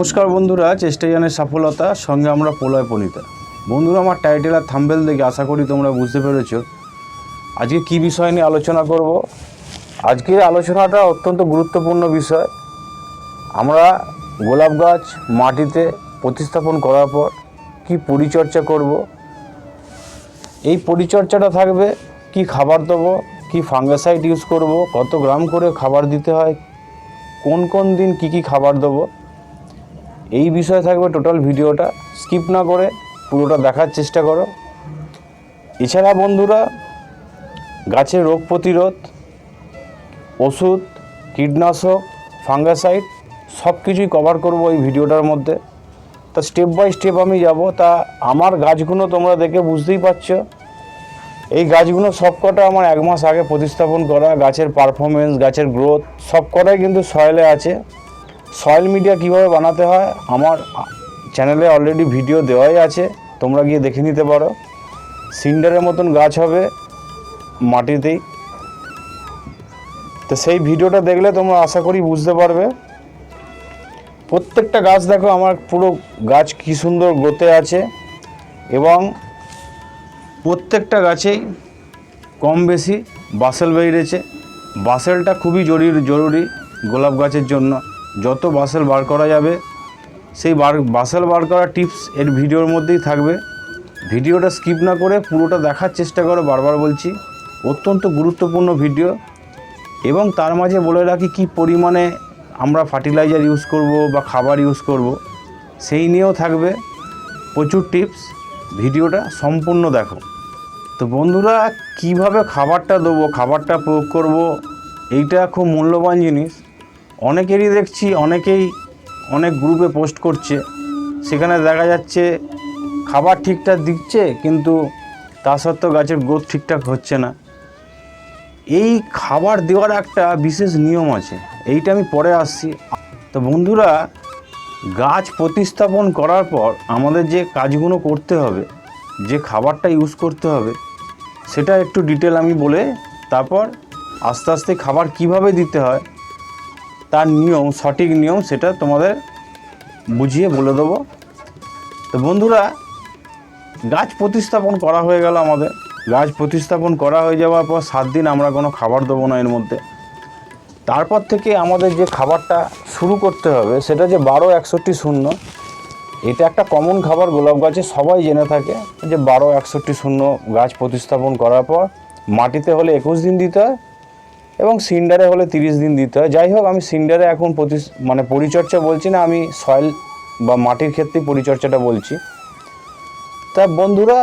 নমস্কার বন্ধুরা চেষ্টা জানের সফলতা, সঙ্গে আমরা প্রলয় পণিতা বন্ধুরা, আমার টাইটেল আর থাম্বেল দেখে আশা করি তোমরা বুঝতে পেরেছ। আজকে কি বিষয় নিয়ে আলোচনা করব? আজকের আলোচনাটা অত্যন্ত গুরুত্বপূর্ণ বিষয়। আমরা গোলাপ গাছ মাটিতে প্রতিস্থাপন করার পর কি পরিচর্যা করব? এই পরিচর্যাটা থাকবে, কি খাবার দেবো, কি ফাঙ্গাসাইড ইউজ করব, কত গ্রাম করে খাবার দিতে হয়, কোন কোন দিন কি কি খাবার দেবো এই বিষয়ে থাকবে টোটাল ভিডিওটা। স্কিপ না করে পুরোটা দেখার চেষ্টা করো। এছাড়া বন্ধুরা গাছের রোগ প্রতিরোধ, ওষুধ, কীটনাশক, ফাঙ্গাসাইড সব কিছুই কভার করব এই ভিডিওটার মধ্যে। তা স্টেপ বাই স্টেপ আমি যাব। তা আমার গাছগুলো তোমরা দেখে বুঝতেই পারছ। এই গাছগুলো সবকটা আমার এক মাস আগে প্রতিস্থাপন করা। গাছের পারফরমেন্স গাছের গ্রোথ সবকটাই কিন্তু সয়েলে আছে। সয়েল মিডিয়া কীভাবে বানাতে হয়, আমার চ্যানেলে অলরেডি ভিডিও দেওয়াই আছে, তোমরা গিয়ে দেখে নিতে পারো। সিন্ডারের মতন গাছ হবে মাটিতেই। তো সেই ভিডিওটা দেখলে তোমরা আশা করি বুঝতে পারবে। প্রত্যেকটা গাছ দেখো, আমার পুরো গাছ কী সুন্দর গ্রোথে আছে। এবং প্রত্যেকটা গাছেই কম বেশি বাসেল বেরিয়েছে। বাসেলটা খুবই জরুরি জরুরি গোলাপ গাছের জন্য। যত বাসেল বার করা যাবে, সেই বার বাসেল বার করা টিপস এর ভিডিওর মধ্যেই থাকবে। ভিডিওটা স্কিপ না করে পুরোটা দেখার চেষ্টা করো, বারবার বলছি। অত্যন্ত গুরুত্বপূর্ণ ভিডিও এবং তার মাঝে বলে রাখি কি পরিমাণে আমরা ফার্টিলাইজার ইউজ করব বা খাবার ইউজ করব, সেই নিয়েও থাকবে প্রচুর টিপস ভিডিওটা সম্পূর্ণ দেখো। তো বন্ধুরা, কীভাবে খাবারটা দেবো, খাবারটা প্রয়োগ করব, এইটা খুব মূল্যবান জিনিস। অনেকেরই দেখছি, অনেকেই অনেক গ্রুপে পোস্ট করছে। সেখানে দেখা যাচ্ছে খাবার ঠিকঠাক দিচ্ছে, কিন্তু তা সত্ত্বেও গাছের গ্রোথ ঠিকঠাক হচ্ছে না। এই খাবার দেওয়ার একটা বিশেষ নিয়ম আছে, এইটা আমি পরে আসছি। তো বন্ধুরা, গাছ প্রতিস্থাপন করার পর আমাদের যে কাজগুলো করতে হবে, যে খাবারটা ইউজ করতে হবে, সেটা একটু ডিটেল আমি বলে তারপর আস্তে আস্তে খাবার কীভাবে দিতে হয় তার নিয়ম, সঠিক নিয়ম সেটা তোমাদের বুঝিয়ে বলে দেবো। তো বন্ধুরা, গাছ প্রতিস্থাপন করা হয়ে গেল আমাদের। গাছ প্রতিস্থাপন করা হয়ে যাওয়ার পর সাত দিন আমরা কোনো খাবার দেবো না এর মধ্যে। তারপর থেকে আমাদের যে খাবারটা শুরু করতে হবে, সেটা যে বারো একষট্টি শূন্য, এটা একটা কমন খাবার, গোলাপ গাছে সবাই জেনে থাকে যে বারো একষট্টি শূন্য গাছ প্রতিস্থাপন করার পর মাটিতে হলে একুশ দিন দিতে হয় এবং সিন্ডারে হলে তিরিশ দিন দিতে হয়। যাই হোক, আমি সিন্ডারে এখন প্রতি মানে পরিচর্যা বলছি না, আমি সয়েল বা মাটির ক্ষেত্রেই পরিচর্যাটা বলছি। তা বন্ধুরা,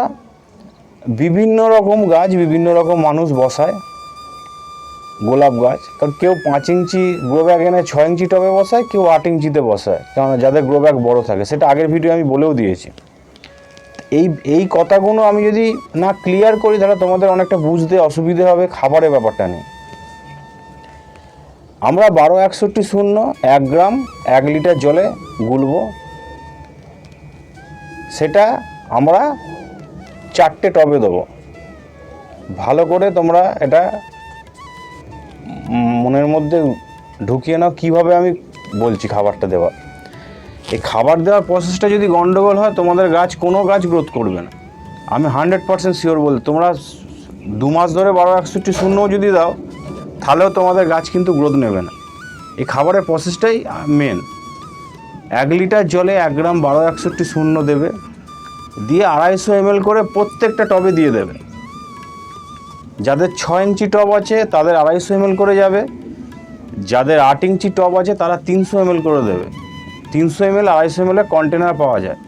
বিভিন্ন রকম গাছ, বিভিন্ন রকম মানুষ বসায়, গোলাপ গাছ। কারণ কেউ পাঁচ ইঞ্চি গ্রো ব্যাগ এনে ছয় ইঞ্চি টবে বসায়, কেউ আট ইঞ্চিতে বসায়। কারণ যাদের গ্রো ব্যাগ বড়ো থাকে, সেটা আগের ভিডিও আমি বলেও দিয়েছি। এই এই কথাগুলো আমি যদি না ক্লিয়ার করি, তাহলে তোমাদের অনেকটা বুঝতে অসুবিধে হবে, খাবারের ব্যাপারটা নিয়ে। আমরা বারো একষট্টি শূন্য, এক গ্রাম, এক লিটার জলে গুলব। সেটা আমরা চারটে টবে দেবো। ভালো করে তোমরা এটা মনের মধ্যে ঢুকিয়ে নাও, কীভাবে আমি বলছি খাবারটা দেওয়া। এই খাবার দেওয়ার প্রসেসটা যদি গন্ডগোল হয়, তোমাদের গাছ কোনো গাছ গ্রোথ করবে না। আমি হান্ড্রেড পার্সেন্ট শিওর বলি তোমরা দু মাস ধরে বারো একষট্টি শূন্যও যদি দাও তাহলেও তোমাদের গাছ কিন্তু গ্রোথ নেবে না। এই খাবারের প্রসেসটাই মেন এক লিটার জলে এক গ্রাম বারো একষট্টি শূন্য দেবে। দিয়ে আড়াইশো এমএল করে প্রত্যেকটা টবে দিয়ে দেবে। যাদের ছ ইঞ্চি টব আছে, তাদের আড়াইশো এমএল করে যাবে। যাদের আট ইঞ্চি টব আছে, তারা তিনশো এমএল করে দেবে। তিনশো এম এল আড়াইশো এমএল কন্টেনার পাওয়া যায়।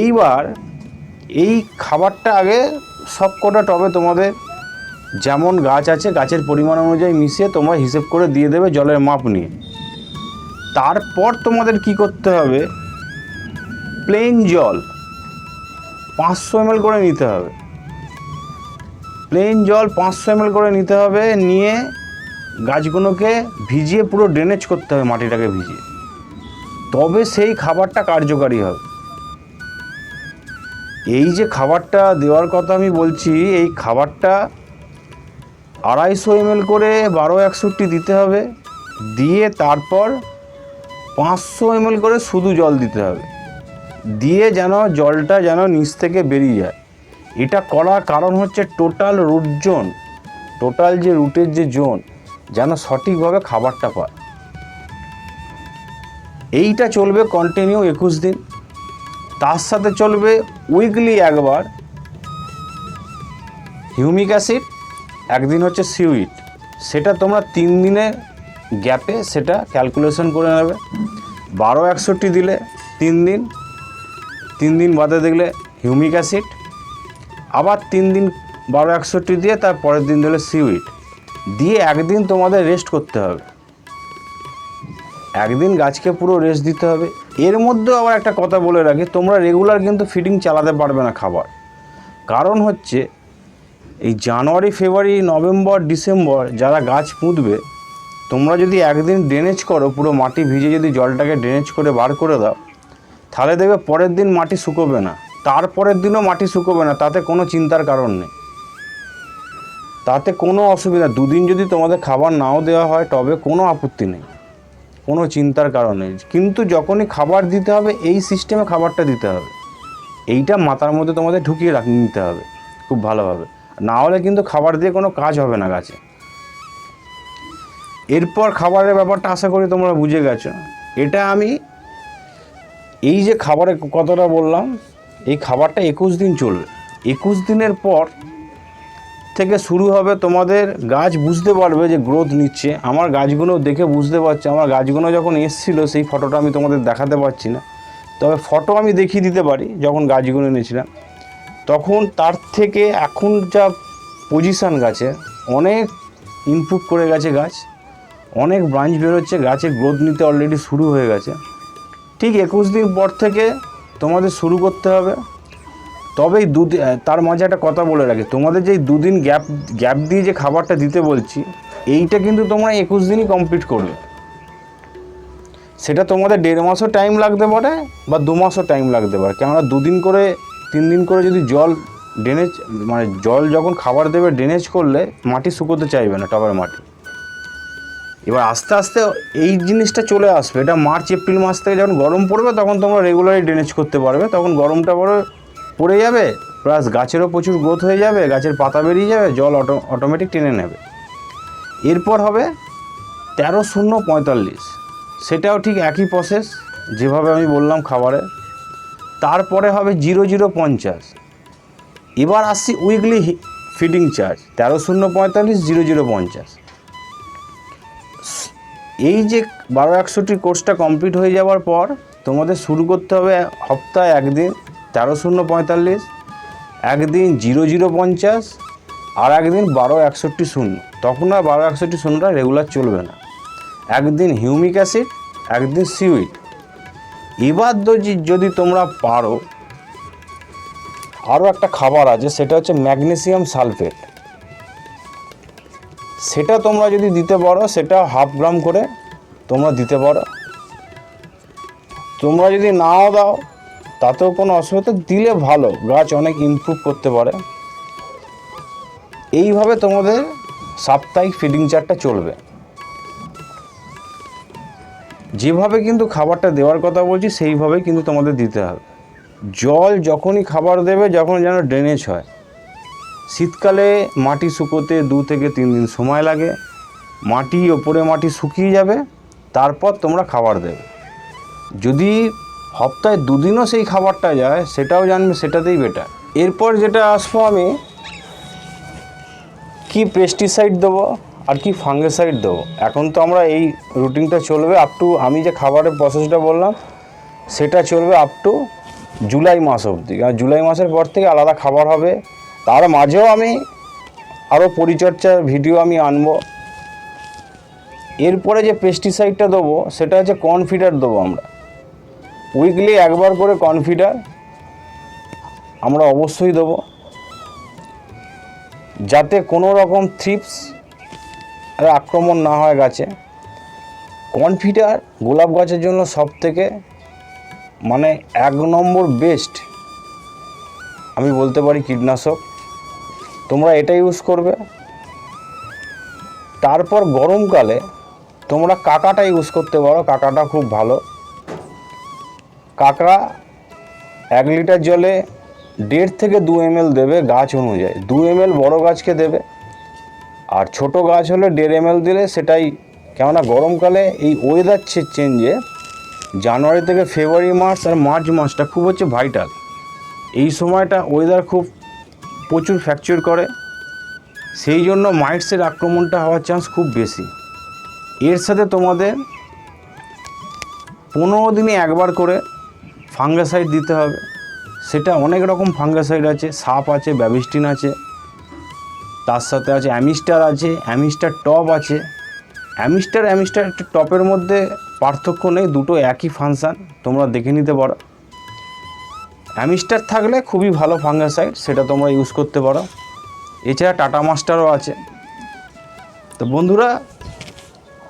এইবার এই খাবারটা আগে সব কটা টবে তোমাদের যেমন গাছ আছে, গাছের পরিমাণ অনুযায়ী মিশিয়ে তোমরা হিসেব করে দিয়ে দেবে জলের মাপ নিয়ে। তারপর তোমাদের কি করতে হবে? প্লেন জল পাঁচশো এমএল করে নিতে হবে। প্লেন জল পাঁচশো এমএল করে নিতে হবে, নিয়ে গাছগুলোকে ভিজিয়ে পুরো ড্রেনেজ করতে হবে, মাটিটাকে ভিজিয়ে। তবে সেই খাবারটা কার্যকারী হবে। এই যে খাবারটা দেওয়ার কথা আমি বলছি, এই খাবারটা আড়াইশো এমএল করে বারো একষট্টি দিতে হবে। দিয়ে তারপর পাঁচশো এমএল করে শুধু জল দিতে হবে। দিয়ে যেন জলটা যেন নিচ থেকে বেরিয়ে যায়। এটা করার কারণ হচ্ছে টোটাল রুট জোন টোটাল যে রুটের যে জোন যেন সঠিকভাবে খাবারটা পায়। এইটা চলবে কন্টিনিউ একুশ দিন। তার সাথে চলবে উইকলি একবার হিউমিক অ্যাসিড একদিন হচ্ছে সিউইট। সেটা তোমরা তিন দিনের গ্যাপে সেটা ক্যালকুলেশন করে নেবে। বারো একষট্টি দিলে তিন দিন তিন দিন বাদে দেখলে হিউমিক অ্যাসিড। আবার তিন দিন বারো একষট্টি দিয়ে তার পরের দিন দিলে সিউইট। দিয়ে একদিন তোমাদের রেস্ট করতে হবে। একদিন গাছকে পুরো রেস্ট দিতে হবে। এর মধ্যেও আবার একটা কথা বলে রাখি, তোমরা রেগুলার কিন্তু ফিডিং চালাতে পারবে না খাবার। কারণ হচ্ছে এই জানুয়ারি, ফেব্রুয়ারি, নভেম্বর, ডিসেম্বর যারা গাছ পুঁতবে, তোমরা যদি একদিন ড্রেনেজ করো, পুরো মাটি ভিজে যদি জলটাকে ড্রেনেজ করে বার করে দাও, তাহলে দেখবে পরের দিন মাটি শুকোবে না। তারপরের দিনও মাটি শুকোবে না, তাতে কোনো চিন্তার কারণ নেই। তাতে কোনো অসুবিধা দুদিন যদি তোমাদের খাবার নাও দেওয়া হয়, তবে কোনো আপত্তি নেই। কোনো চিন্তার কারণ নেই। কিন্তু যখনই খাবার দিতে হবে, এই সিস্টেমে খাবারটা দিতে হবে। এইটা মাথার মধ্যে তোমাদের ঢুকিয়ে রাখ, নিতে হবে। খুব ভালোভাবে। না হলে কিন্তু খাবার দিয়ে কোনো কাজ হবে না গাছে। এরপর খাবারের ব্যাপারটা আশা করি তোমরা বুঝে গেছো। এটা আমি এই যে খাবারের কথাটা বললাম, এই খাবারটা একুশ দিন চলবে। একুশ দিনের পর থেকে শুরু হবে তোমাদের গাছ বুঝতে পারবে যে গ্রোথ নিচ্ছে। আমার গাছগুলো দেখে বুঝতে পারছে। আমার গাছগুলো যখন এসছিল, সেই ফটোটা আমি তোমাদের দেখাতে পারছি না। তবে ফটো আমি দেখিয়ে দিতে পারি যখন গাছগুলো এনেছিলাম। তখন তার থেকে এখন যা পজিশান গাছে, অনেক ইমপ্রুভ করে গেছে গাছ, অনেক ব্রাঞ্চ বেরোচ্ছে, গাছে গ্রোথ নিতে অলরেডি শুরু হয়ে গেছে। ঠিক একুশ দিন পর থেকে তোমাদের শুরু করতে হবে। তবেই দুদিন তার মাঝে একটা কথা বলে রাখি, তোমাদের যে দুদিন গ্যাপ গ্যাপ দিয়ে যে খাবারটা দিতে বলছি, এইটা কিন্তু তোমরা একুশ দিনই কমপ্লিট করবে। সেটা তোমাদের দেড় মাসও টাইম লাগতে পারে বা দু মাসও টাইম লাগতে পারে। কেননা দুদিন করে তিন দিন করে যদি জল ড্রেনেজ মানে জল যখন খাবার দেবে ড্রেনেজ করলে মাটি শুকোতে চাইবে না টবের মাটি। এবার আস্তে আস্তে এই জিনিসটা চলে আসবে। এটা মার্চ, এপ্রিল মাস থেকে যখন গরম পড়বে তখন তোমরা রেগুলারই ড্রেনেজ করতে পারবে। তখন গরমটা পরে, পড়ে যাবে প্লাস গাছেরও প্রচুর গ্রোথ হয়ে যাবে, গাছের পাতা বেরিয়ে যাবে, জল অটো অটোমেটিক টেনে নেবে। এরপর হবে তেরো শূন্য পঁয়তাল্লিশ। সেটাও ঠিক একই প্রসেস যেভাবে আমি বললাম খাবারে। তারপরে হবে জিরো জিরো পঞ্চাশ। এবার আসছি উইকলি ফিডিং চার্জ তেরো শূন্য পঁয়তাল্লিশ, জিরো জিরো পঞ্চাশ। এই যে বারো একষট্টি কোর্সটা কমপ্লিট হয়ে যাওয়ার পর তোমাদের শুরু করতে হবে সপ্তাহে একদিন, তেরো শূন্য পঁয়তাল্লিশ, একদিন জিরো জিরো পঞ্চাশ আর একদিন বারো একষট্টি শূন্য। তখন আর বারো একষট্টি শূন্যটা রেগুলার চলবে না। একদিন হিউমিক অ্যাসিড একদিন সিউইড এবার যদি তোমরা পারো আরও একটা খাবার আছে, সেটা হচ্ছে ম্যাগনেসিয়াম সালফেট। সেটা তোমরা যদি দিতে পারো, সেটা হাফ গ্রাম করে তোমরা দিতে পারো। তোমরা যদি নাও দাও, তাতেও কোনো অসুবিধা দিলে ভালো, গাছ অনেক ইমপ্রুভ করতে পারে। এইভাবে তোমাদের সাপ্তাহিক ফিডিং চার্টটা চলবে। যেভাবে কিন্তু খাবারটা দেওয়ার কথা বলছি, সেইভাবেই কিন্তু তোমাদের দিতে হবে। জল যখনই খাবার দেবে যখন যেন ড্রেনেজ হয়। শীতকালে মাটি শুকোতে দু থেকে তিন দিন সময় লাগে। মাটি, ওপরে মাটি শুকিয়ে যাবে, তারপর তোমরা খাবার দেবে। যদি সপ্তাহে দুদিনও সেই খাবারটা যায়, সেটাও জানবে, সেটাতেই বেটার এরপর যেটা আসব আমি, কি পেস্টিসাইড দেবো? আর কি ফাঙ্গিসাইড দেবো? এখন তো আমরা এই রুটিনটা চলবে আপ টু আমি যে খাবারের প্রসেসটা বললাম, সেটা চলবে আপ টু জুলাই মাস অবধি। আর জুলাই মাসের পর থেকে আলাদা খাবার হবে। তার মাঝেও আমি আরও পরিচর্যার ভিডিও আমি আনব। এরপরে যে পেস্টিসাইডটা দেবো, সেটা হচ্ছে কনফিডার দেবো আমরা। উইকলি একবার করে কনফিডার আমরা অবশ্যই দেবো। যাতে কোনো রকম থ্রিপস আক্রমণ না হয় গাছে। কনফিডার গোলাপ গাছের জন্য সব থেকে মানে এক নম্বর বেস্ট আমি বলতে পারি কীটনাশক। তোমরা এটা ইউজ করবে। তারপর গরমকালে তোমরা কাকাটা ইউজ করতে পারো। কাকাটা খুব ভালো। কাকা এক লিটার জলে দেড় থেকে দু এম দেবে গাছ অনুযায়ী। দু এম বড় গাছকে দেবে। আর ছোট গাছ হলে দেড় এম দিলে সেটাই, কেননা গরমকালে এই ওয়েদার চেঞ্জে জানুয়ারি থেকে ফেব্রুয়ারি মাস আর মার্চ মাসটা খুব হচ্ছে ভাইটাল এই সময়টা ওয়েদার খুব প্রচুর ফ্র্যাকচার করে, সেই জন্য মাইটসের আক্রমণটা হওয়ার চান্স খুব বেশি। এর সাথে তোমাদের পনেরো দিনে একবার করে ফাঙ্গাসাইড দিতে হবে। সেটা অনেক রকম ফাঙ্গাসাইড আছে, সাপ আছে ব্যাবিস্টিন আছে। তার সাথে আছে অ্যামিস্টার আছে, অ্যামিস্টার টপ আছে। অ্যামিস্টার অ্যামিস্টার একটা টপের মধ্যে পার্থক্য নেই, দুটো একই ফাংশান, তোমরা দেখে নিতে পারো। অ্যামিস্টার থাকলে খুবই ভালো ফাঙ্গাসাইড সেটা তোমরা ইউজ করতে পারো। এছাড়া টাটা মাস্টারও আছে। তো বন্ধুরা,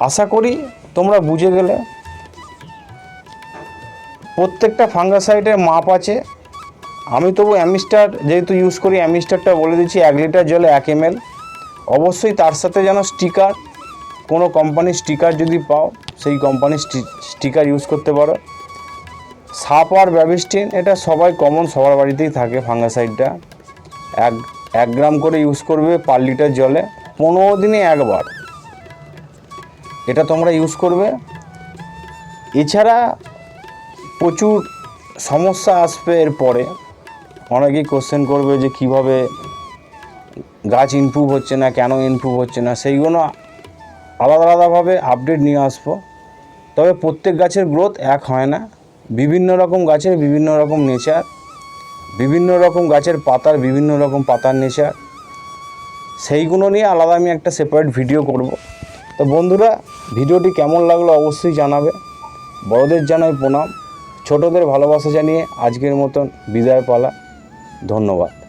আশা করি তোমরা বুঝে গেলে। প্রত্যেকটা ফাঙ্গাসাইডের মাপ আছে। আমি তবু অ্যামিস্টার, যেহেতু ইউজ করি, অ্যামিস্টারটা বলে দিচ্ছি এক লিটার জলে এক এম অবশ্যই তার সাথে যেন স্টিকার কোনো কোম্পানির স্টিকার যদি পাও, সেই কোম্পানির স্টিকার ইউজ করতে পারো। সাপ আর ব্যাবিস্টিন এটা সবাই কমন সবার বাড়িতেই থাকে ফাঙ্গাসাইডটা এক এক গ্রাম করে ইউজ করবে পার লিটার জলে, পনেরো দিনে একবার। এটা তোমরা ইউজ করবে। এছাড়া প্রচুর সমস্যা আসবে এরপরে। অনেকেই কোশ্চেন করবে যে কীভাবে গাছ ইমপ্রুভ হচ্ছে না, কেন ইমপ্রুভ হচ্ছে না? সেইগুলো আলাদা আলাদাভাবে আপডেট নিয়ে আসব। তবে প্রত্যেক গাছের গ্রোথ এক হয় না। বিভিন্ন রকম গাছের বিভিন্ন রকম নেচার বিভিন্ন রকম গাছের পাতার বিভিন্ন রকম পাতার নেচার সেইগুলো নিয়ে আলাদা আমি একটা সেপারেট ভিডিও করব। তো বন্ধুরা, ভিডিওটি কেমন লাগল অবশ্যই জানাবে। বড়দের জানাই প্রণাম। ছোটদের ভালোবাসা জানিয়ে আজকের মতন বিদায় পালা। ধন্যবাদ।